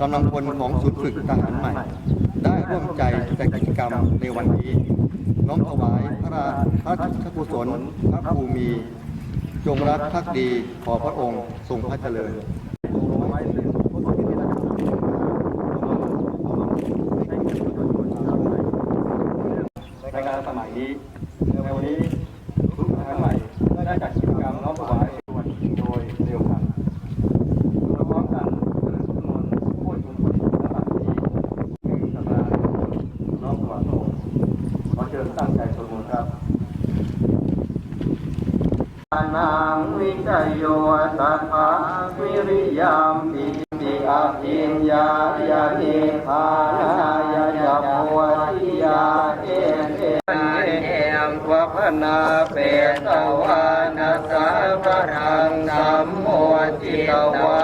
กำลังพลของศูนย์ฝึกทหารใหม่ ได้ร่วมใจจัดกิจกรรมในวันนี้ น้อมถวายพระราพระราชกุศลพระภูมิ จงรักภักดีขอพระองค์ทรงพระเจริญในการสมัยนี้ในวันนี้ทุกทหารใหม่ได้จัดกิจกรรมน้อมถวายส่วนโดยเร็วครับเราพร้อมกันเจริญสมนต์ผู้ชุมนุมและบัดนี้คือสัปดาห์น้อมถวายพระองค์ขอเชิญตั้งใจสวดมนต์ครับนังวิจโยสัพพะวิริยามปิติอาภิญญายาเนภานายาจาภวติยาเอเอเอมวะพนาเปตวานาสาพรังสัมโมจิตวา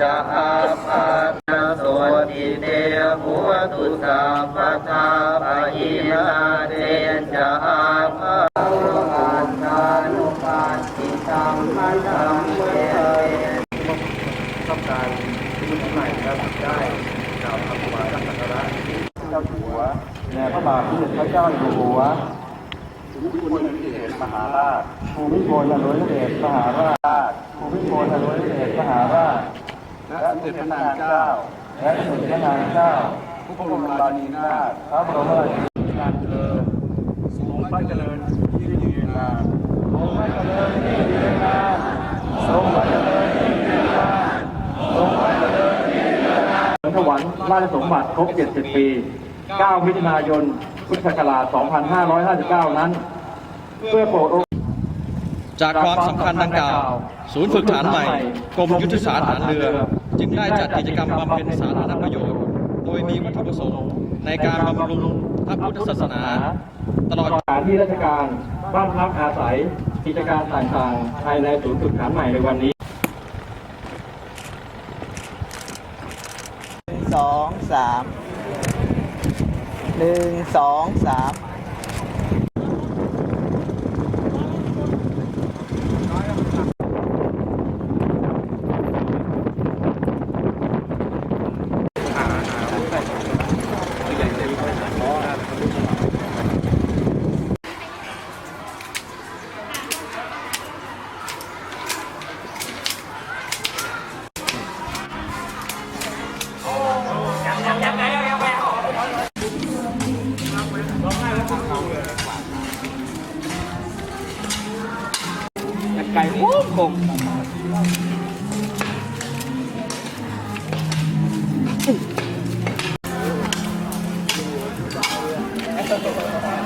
จะอาภาตสวติเตภวตุสัพพทาปะยินาเตจะอาภา ปันธานุปัสสิตัมมังธัมเว ต้องการ ที่ใหม่ครับได้กล่าวคำถวายสักการะเจ้าหัวแด่พระบาทสมเด็จพระเจ้าอยู่หัวภูมิพลอดุลยเดชมหาราชภูมิพลอดุลยเดชมหาราชภูมิพลอดุลยเดชมหาราชและสมเด็จพระนางเจ้า และสมเด็จพระนางเจ้าพระบรมราชินีนาถพระบรมราชินีนาถเจริญทรงพระเจริญยิ่ยืนนานทรงพระเจริญยิ่งยืนนานทรงพระเจริญยิ่งยืนนานทรงพระเจริญยิ่งยืนนาน สว ราชสมบัติครบ 70 ปี 9 มิถุนายน พุทธศักราช 2559 นั้น เพื่อโปรดโอกาสจากความสำคัญดังกล่าว ศูนย์ฝึกฐานใหม่กรมยุทธศาสตร์ฐานเรือ จึงได้จัดกิจกรรมบำเพ็ญสาธารณประโยชน์ โดยมีวัตถุประสงค์ในการบำรุงพระพุทธศาสนา ตลอดสถานที่ราชการ บ้านพักอาศัย กิจการต่างๆ ภายในศูนย์ฝึกฐานใหม่ในวันนี้ สองสามหนึ่งสองสาม ไก่มุ้งคงเ